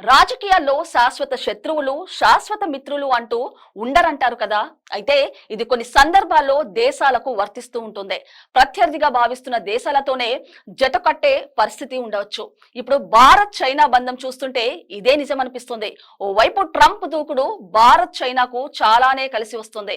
రాజకీయాల్లో శాశ్వత శత్రువులు శాశ్వత మిత్రులు అంటూ ఉండరంటారు కదా. అయితే ఇది కొన్ని సందర్భాల్లో దేశాలకు వర్తిస్తూ ఉంటుంది. ప్రత్యర్థిగా భావిస్తున్న దేశాలతోనే జత కట్టే పరిస్థితి ఉండవచ్చు. ఇప్పుడు భారత్ చైనా బంధం చూస్తుంటే ఇదే నిజం అనిపిస్తుంది ఓవైపు ట్రంప్ దూకుడు భారత్ చైనాకు చాలానే కలిసి వస్తుంది.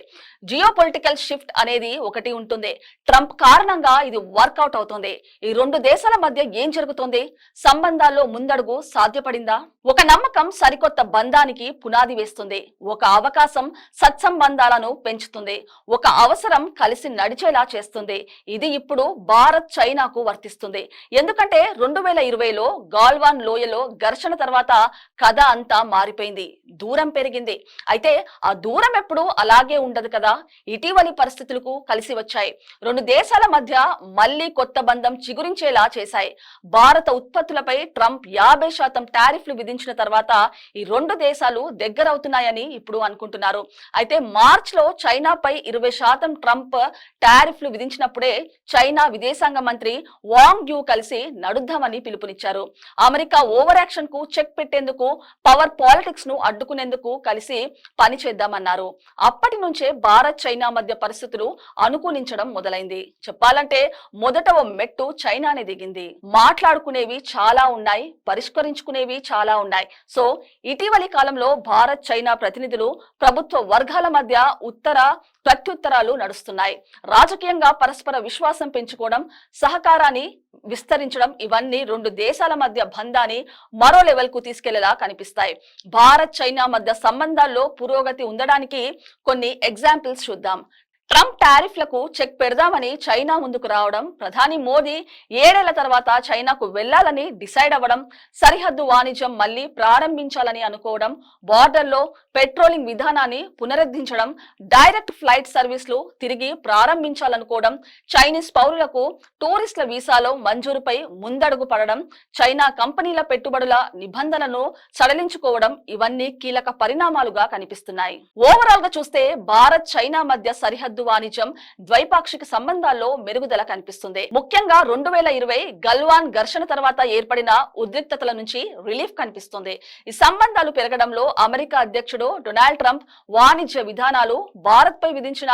జియో పొలిటికల్ షిఫ్ట్ అనేది ఒకటి ఉంటుంది. ట్రంప్ కారణంగా ఇది వర్కౌట్ అవుతుంది. ఈ రెండు దేశాల మధ్య ఏం జరుగుతోంది? సంబంధాల్లో ముందడుగు సాధ్యపడిందా? ఒక నమ్మకం సరికొత్త బంధానికి పునాది వేస్తుంది. ఒక అవకాశం సత్సంబంధాలను పెంచుతుంది. ఒక అవసరం కలిసి నడిచేలా చేస్తుంది. ఇది ఇప్పుడు భారత్ చైనాకు వర్తిస్తుంది. ఎందుకంటే రెండు వేల ఇరవైలో గాల్వాన్ లోయలో ఘర్షణ తర్వాత కథ అంతా మారిపోయింది. దూరం పెరిగింది. అయితే ఆ దూరం ఎప్పుడు అలాగే ఉండదు కదా. ఇటీవలి పరిస్థితులకు కలిసి వచ్చాయి. రెండు దేశాల మధ్య మళ్ళీ కొత్త బంధం చిగురించేలా చేశాయి. భారత ఉత్పత్తులపై ట్రంప్ యాభై శాతం టారిఫ్లు విధించిన తర్వాత ఈ రెండు దేశాలు దగ్గరవుతున్నాయని ఇప్పుడు అనుకుంటున్నారు. అయితే మార్చ్ మార్చిలో చైనాపై ఇరవై శాతం ట్రంప్ టారిఫ్లు విధించినప్పుడే చైనా విదేశాంగ మంత్రి వాంగ్ యూ కలిసి నడుద్దామని పిలుపునిచ్చారు. అమెరికా ఓవర్ యాక్షన్కు చెక్ పెట్టేందుకు పవర్ పాలిటిక్స్ను అడ్డుకునేందుకు కలిసి పనిచేద్దామన్నారు. అప్పటి నుంచే భారత్ చైనా మధ్య పరిస్థితులు అనుకూలించడం మొదలైంది. చెప్పాలంటే మొదట ఓ మెట్టు చైనానే దిగింది. మాట్లాడుకునేవి చాలా ఉన్నాయి పరిష్కరించుకునేవి చాలా ఉన్నాయి. సో ఇటీవలి కాలంలో భారత్ చైనా ప్రతినిధులు ప్రభుత్వ వర్గాల మధ్య ఉత్తర ప్రత్యుత్తరాలు నడుస్తున్నాయి. రాజకీయంగా పరస్పర విశ్వాసం పెంచుకోవడం సహకారాన్ని విస్తరించడం ఇవన్నీ రెండు దేశాల మధ్య బంధాన్ని మరో లెవెల్కు తీసుకెళ్ళేలా కనిపిస్తాయి. భారత్ చైనా మధ్య సంబంధాల్లో పురోగతి ఉండడానికి కొన్ని ఎగ్జాంపుల్స్ చూద్దాం. ట్రంప్ టారిఫ్లకు చెక్ పెడదామని చైనా ముందుకు రావడం ప్రధాని మోదీ ఏడేళ్ళ తర్వాత చైనాకు వెళ్ళాలని డిసైడ్ అవ్వడం సరిహద్దు వాణిజ్యం మళ్ళీ ప్రారంభించాలని అనుకోవడం బార్డర్లో పెట్రోలింగ్ విధానాన్ని పునరుద్ధరించడం డైరెక్ట్ ఫ్లైట్ సర్వీసులు తిరిగి ప్రారంభించాలనుకోవడం చైనీస్ పౌరులకు టూరిస్టుల వీసాలో మంజూరుపై ముందడుగు పడడం చైనా కంపెనీల పెట్టుబడుల నిబంధనను సడలించుకోవడం ఇవన్నీ కీలక పరిణామాలుగా కనిపిస్తున్నాయి. ఓవరాల్గా చూస్తే భారత్ చైనా మధ్య సరిహద్దు వాణిజ్యం ద్వైపాక్షిక సంబంధాల్లో మెరుగుదల కనిపిస్తుంది. ముఖ్యంగా రెండు వేల ఇరవై గల్వాన్ ఘర్షణ తర్వాత ఏర్పడిన ఉద్రిక్తతల నుంచి రిలీఫ్ కనిపిస్తుంది. ఈ సంబంధాలు పెరగడంలో అమెరికా అధ్యక్షుడు డొనాల్డ్ ట్రంప్ వాణిజ్య విధానాలు భారత్ పై విధించిన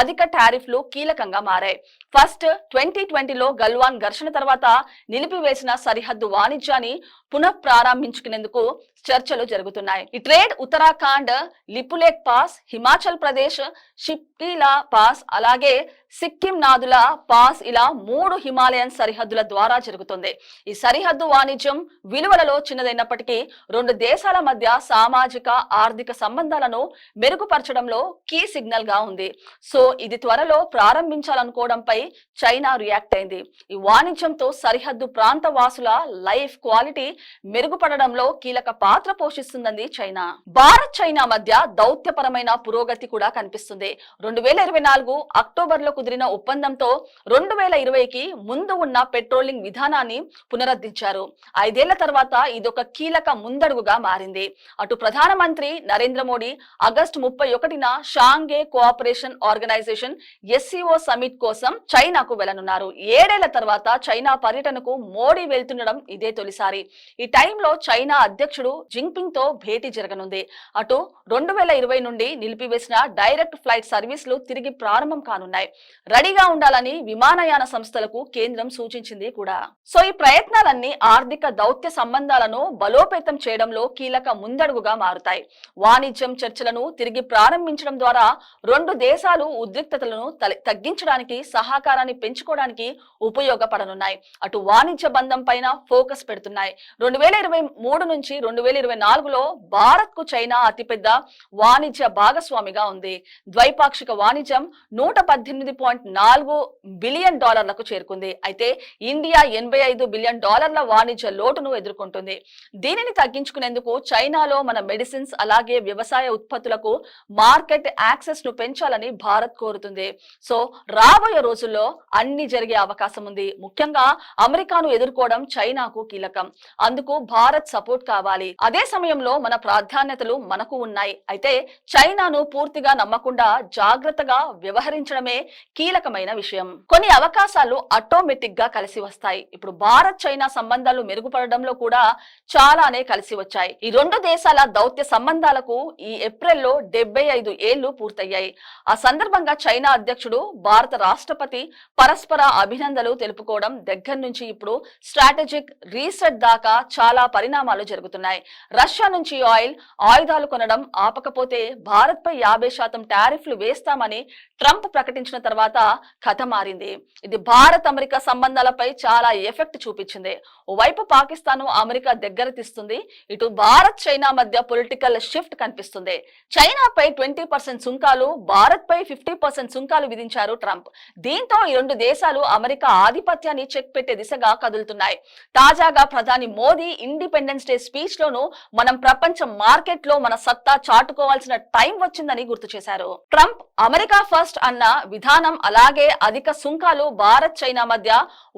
అధిక టారిఫ్లు కీలకంగా మారాయి. ఫస్ట్ ట్వంటీ ట్వంటీలో గల్వాన్ ఘర్షణ తర్వాత నిలిపివేసిన సరిహద్దు వాణిజ్యాన్ని పునఃప్రారంభించుకునేందుకు చర్చలు జరుగుతున్నాయి. ఈ trade Uttarakhand Lipulekh pass Himachal Pradesh Shipkila pass అలాగే సిక్కిం నాదుల పాస్ ఇలా మూడు హిమాలయన్ సరిహద్దుల ద్వారా జరుగుతుంది. ఈ సరిహద్దు వాణిజ్యం విలువలలో చిన్నదైనప్పటికీ రెండు దేశాల మధ్య సామాజిక ఆర్థిక సంబంధాలను మెరుగుపరచడంలో కీ సిగ్నల్గా ఉంది. సో ఇది త్వరలో ప్రారంభించాలనుకోవడంపై చైనా రియాక్ట్ అయింది. ఈ వాణిజ్యంతో సరిహద్దు ప్రాంత వాసుల లైఫ్ క్వాలిటీ మెరుగుపడడంలో కీలక పాత్ర పోషిస్తుందని చైనా. భారత్ చైనా మధ్య దౌత్యపరమైన పురోగతి కూడా కనిపిస్తుంది. రెండు వేల ఇరవై నాలుగు అక్టోబర్లో కుదిరిన ఒప్పందంతో రెండు వేల ఇరవైకి ముందు ఉన్న పెట్రోలింగ్ విధానాన్ని పునరుద్ధరించారు. ఐదేళ్ళ తర్వాత ఇదొక కీలక ముందడుగుగా మారింది. అటు ప్రధానమంత్రి నరేంద్ర మోడీ ఆగస్టు ముప్పై ఒకటిన Shanghai cooperation organisation SCO summit కోసం చైనాకు వెళ్ళనున్నారు. ఏడేళ్ళ తర్వాత చైనా పర్యటనకు మోడీ వెళ్తుండడం ఇదే తొలిసారి. ఈ టైంలో చైనా అధ్యక్షుడు జింగ్పింగ్తో భేటీ జరగనుంది. అటు రెండు వేల ఇరవై నుండి నిలిపివేసిన డైరెక్ట్ ఫ్లైట్ సర్వీసులు తిరిగి ప్రారంభం కానున్నాయి. రెడీగా ఉండాలని విమానయాన సంస్థలకు కేంద్రం సూచించింది కూడా. సో ఈ ప్రయత్నాలన్నీ ఆర్థిక దౌత్య సంబంధాలను బలోపేతం చేయడంలో కీలక ముందడుగుగా మారుతాయి. వాణిజ్యం చర్చలను తిరిగి ప్రారంభించడం ద్వారా రెండు దేశాలు ఉద్రిక్తతలను తగ్గించడానికి సహకారాన్ని పెంచుకోవడానికి ఉపయోగపడనున్నాయి. అటు వాణిజ్య బంధం పైన ఫోకస్ పెడుతున్నాయి. రెండు వేల ఇరవై మూడు నుంచి రెండు వేల ఇరవై నాలుగులో భారత్కు చైనా అతిపెద్ద వాణిజ్య భాగస్వామిగా ఉంది. ద్వైపాక్షిక వాణిజ్యం నూట పద్దెనిమిది పాయింట్ నాలుగు బిలియన్ డాలర్లకు చేరుకుంది. అయితే ఇండియా ఎనభై ఐదు బిలియన్ డాలర్ల వాణిజ్య లోటును ఎదుర్కొంటుంది. దీనిని తగ్గించుకునేందుకు చైనాలో మన మెడిసిన్స్ అలాగే వ్యవసాయ ఉత్పత్తులకు మార్కెట్ యాక్సెస్ను పెంచాలని భారత్ కోరుతుంది. సో రాబోయే రోజుల్లో అన్ని జరిగే అవకాశం ఉంది. ముఖ్యంగా అమెరికాను ఎదుర్కోవడం చైనాకు కీలకం. అందుకు భారత్ సపోర్ట్ కావాలి. అదే సమయంలో మన ప్రాధాన్యతలు మనకు ఉన్నాయి. అయితే చైనాను పూర్తిగా నమ్మకుండా జాగ్రత్తగా వ్యవహరించడమే కీలకమైన విషయం. కొన్ని అవకాశాలు ఆటోమేటిక్గా కలిసి వస్తాయి. ఇప్పుడు భారత్ చైనా సంబంధాలు మెరుగుపడడంలో కూడా చాలానే కలిసి వచ్చాయి. ఈ రెండు దేశాల దౌత్య సంబంధాలకు ఈ ఏప్రిల్లో డెబ్బై ఐదు ఏళ్ళు పూర్తయ్యాయి. ఆ సందర్భంగా చైనా అధ్యక్షుడు భారత రాష్ట్రపతి పరస్పర అభినందనలు తెలుపుకోవడం దగ్గర నుంచి ఇప్పుడు స్ట్రాటజిక్ రీసెట్ దాకా చాలా పరిణామాలు జరుగుతున్నాయి. రష్యా నుంచి ఆయిల్ ఆయుధాలు కొనడం ఆపకపోతే భారత్ పై యాభై శాతం టారిఫ్లు వేస్తామని ట్రంప్ ప్రకటించిన తర్వాత కథ మారింది. ఇది భారత్ అమెరికా సంబంధాలపై చాలా ఎఫెక్ట్ చూపించింది. వైపు పాకిస్తాన్ అమెరికా దగ్గర తీస్తుంది. ఇటు భారత్ చైనా మధ్య పొలిటికల్ షిఫ్ట్ కనిపిస్తుంది. చైనాపై ట్వంటీ పర్సెంట్ సుంకాలు భారత్ పై ఫిఫ్టీ పర్సెంట్ సుంకాలు విధించారు ట్రంప్. దీంతో ఈ రెండు దేశాలు అమెరికా ఆధిపత్యాన్ని చెక్ పెట్టే దిశగా కదులుతున్నాయి. తాజాగా ప్రధాని మోదీ ఇండిపెండెన్స్ డే స్పీచ్ లోను మనం ప్రపంచ మార్కెట్లో మన సత్తా చాటుకోవాల్సిన టైం వచ్చిందని గుర్తు చేశారు. ట్రంప్ అమెరికా ఫస్ట్ అన్న విధానం అలాగే అధిక సుంకాలు భారత్ చైనా మధ్య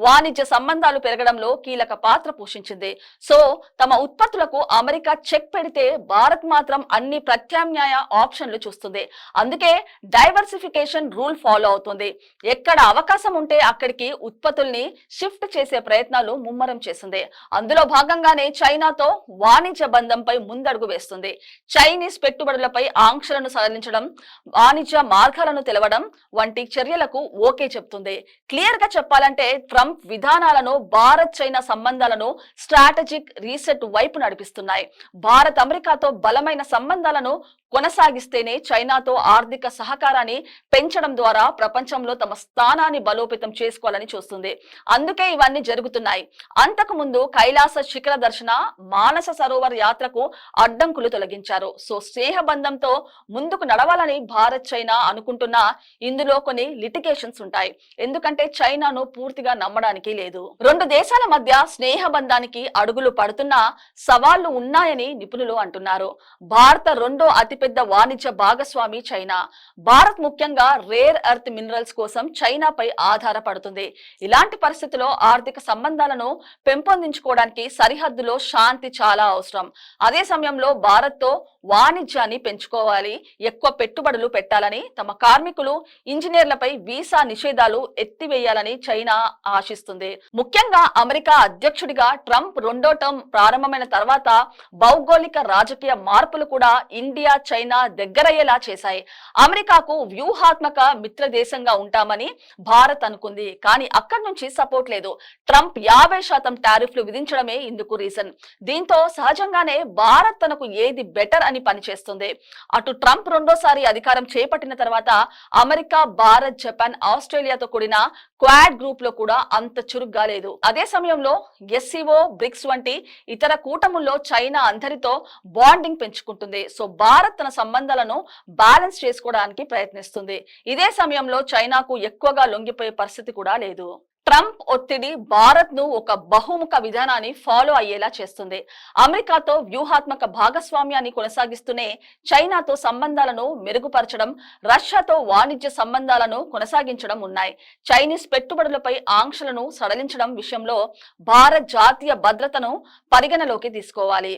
వాణిజ్య సంబంధాలు పెరగడంలో కీలక పాత్ర పోషించింది. సో తమ ఉత్పత్తులకు అమెరికా చెక్ పెడితే భారత్ మాత్రం అన్ని ప్రత్యామ్నాయ ఆప్షన్లు చూస్తుంది. అందుకే డైవర్సిఫికేషన్ రూల్ ఫాలో అవుతుంది. ఎక్కడ అవకాశం ఉంటే అక్కడికి ఉత్పత్తుల్ని షిఫ్ట్ చేసే ప్రయత్నాలు ముమ్మరం చేసింది. అందులో భాగంగానే చైనాతో వాణిజ్య బంధంపై ముందడుగు వేస్తుంది. చైనీస్ పెట్టుబడులపై ఆంక్షలను సడలించడం వాణిజ్య మార్గాలను తెలవడం వంటి చర్యలకు ఓకే చెప్తుంది. క్లియర్గా చెప్పాలంటే ట్రంప్ విధానాలను భారత్ చైనా సంబంధాలను స్ట్రాటజిక్ రీసెట్ వైపు నడిపిస్తున్నాయి. భారత్ అమెరికాతో బలమైన సంబంధాలను కొనసాగిస్తేనే చైనాతో ఆర్థిక సహకారాన్ని పెంచడం ద్వారా ప్రపంచంలో తమ స్థానాన్ని బలోపేతం చేసుకోవాలని చూస్తుంది. అందుకే ఇవన్నీ జరుగుతున్నాయి. అంతకు ముందు కైలాస శిఖర దర్శన మానస సరోవర్ యాత్రకు అడ్డంకులు తొలగించారు. సో స్నేహ బంధంతో ముందుకు నడవాలని భారత్ చైనా అనుకుంటున్నా ఇందులో కొన్ని లిటిగేషన్స్ ఉంటాయి. ఎందుకంటే చైనాను పూర్తిగా నమ్మడానికి లేదు. రెండు దేశాల మధ్య స్నేహ బంధానికి అడుగులు పడుతున్నా సవాళ్ళు ఉన్నాయని నిపుణులు అంటున్నారు. భారత రెండో అతిపెద్ద వాణిజ్య భాగస్వామి చైనా. భారత్ ముఖ్యంగా రేర్ ఎర్త్ మినరల్స్ కోసం చైనాపై ఆధారపడుతుంది. ఇలాంటి పరిస్థితుల్లో ఆర్థిక సంబంధాలను పెంపొందించుకోవడానికి సరిహద్దులో శాంతి చాలా అవసరం. అదే సమయంలో భారత్తో వాణిజ్యాన్ని పెంచుకోవాలి. ఎక్కువ పెట్టుబడులు పెట్టాలని తమ కార్మికులు ఇంజనీర్ల దేశాలపై వీసా నిషేధాలు ఎత్తివేయాలని చైనా ఆశిస్తుంది. ముఖ్యంగా అమెరికా అధ్యక్షుడిగా ట్రంప్ రెండో టర్మ్ ప్రారంభమైన తర్వాత భౌగోళిక రాజకీయ మార్పులు కూడా ఇండియా చైనా దగ్గరయ్యేలా చేశాయి. అమెరికాకు వ్యూహాత్మక మిత్ర దేశంగా ఉంటామని భారత్ అనుకుంది. కానీ అక్కడి నుంచి సపోర్ట్ లేదు. ట్రంప్ యాభై శాతం టారిఫ్లు విధించడమే ఇందుకు రీజన్. దీంతో సహజంగానే భారత్ తనకు ఏది బెటర్ అని పనిచేస్తుంది. అటు ట్రంప్ రెండోసారి అధికారం చేపట్టిన తర్వాత అమెరికా భారత్ జపాన్ ఆస్ట్రేలియాతో కూడిన క్వాడ్ గ్రూప్లో కూడా అంత చురుగ్గా లేదు. అదే సమయంలో ఎస్సీఓ బ్రిక్స్ వంటి ఇతర కూటముల్లో చైనా అందరితో బాండింగ్ పెంచుకుంటుంది. సో భారత్ తన సంబంధాలను బ్యాలెన్స్ చేసుకోవడానికి ప్రయత్నిస్తుంది. ఇదే సమయంలో చైనాకు ఎక్కువగా లొంగిపోయే పరిస్థితి కూడా లేదు. ట్రంప్ ఒత్తిడి భారత్ను ఒక బహుముఖ విధానాన్ని ఫాలో అయ్యేలా చేస్తుంది. అమెరికాతో వ్యూహాత్మక భాగస్వామ్యాన్ని కొనసాగిస్తూనే చైనాతో సంబంధాలను మెరుగుపరచడం రష్యాతో వాణిజ్య సంబంధాలను కొనసాగించడం ఉన్నాయి. చైనీస్ పెట్టుబడులపై ఆంక్షలను సడలించడం విషయంలో భారత్ జాతీయ భద్రతను పరిగణలోకి తీసుకోవాలి.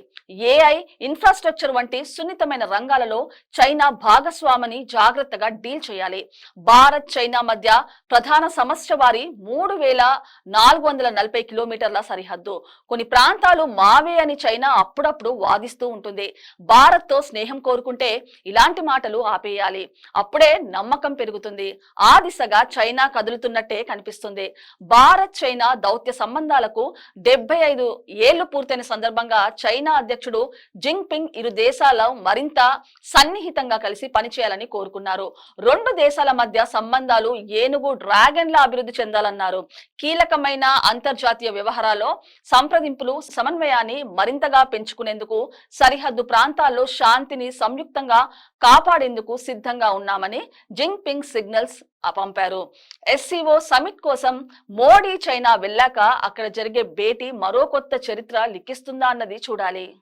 ఏఐ ఇన్ఫ్రాస్ట్రక్చర్ వంటి సున్నితమైన రంగాలలో చైనా భాగస్వామిని జాగ్రత్తగా డీల్ చేయాలి. భారత్ చైనా మధ్య ప్రధాన సమస్య వారి మూడు వేల నాలుగు వందల నలభై కిలోమీటర్ల సరిహద్దు. కొన్ని ప్రాంతాలు మావే అని చైనా అప్పుడప్పుడు వాదిస్తూ ఉంటుంది. భారత్తో స్నేహం కోరుకుంటే ఇలాంటి మాటలు ఆపేయాలి. అప్పుడే నమ్మకం పెరుగుతుంది. ఆ దిశగా చైనా కదులుతున్నట్టే కనిపిస్తుంది. భారత్ చైనా దౌత్య సంబంధాలకు డెబ్బై ఐదు ఏళ్ళు పూర్తయిన సందర్భంగా చైనా అధ్యక్షుడు జింగ్పింగ్ ఇరు దేశాల మరింత సన్నిహితంగా కలిసి పనిచేయాలని కోరుకున్నారు. రెండు దేశాల మధ్య సంబంధాలు ఏనుగు డ్రాగన్లా అభివృద్ధి చెందాలన్నారు. కీలకమైన అంతర్జాతీయ వ్యవహారాల్లో సంప్రదింపులు సమన్వయాన్ని మరింతగా పెంచుకునేందుకు సరిహద్దు ప్రాంతాల్లో శాంతిని సంయుక్తంగా కాపాడేందుకు సిద్ధంగా ఉన్నామని జింగ్ పింగ్ సిగ్నల్స్ పంపారు. ఎస్సీఓ సమిట్ కోసం మోడీ చైనా వెళ్ళాక అక్కడ జరిగే భేటీ మరో కొత్త చరిత్ర లిఖిస్తుందా అన్నది చూడాలి.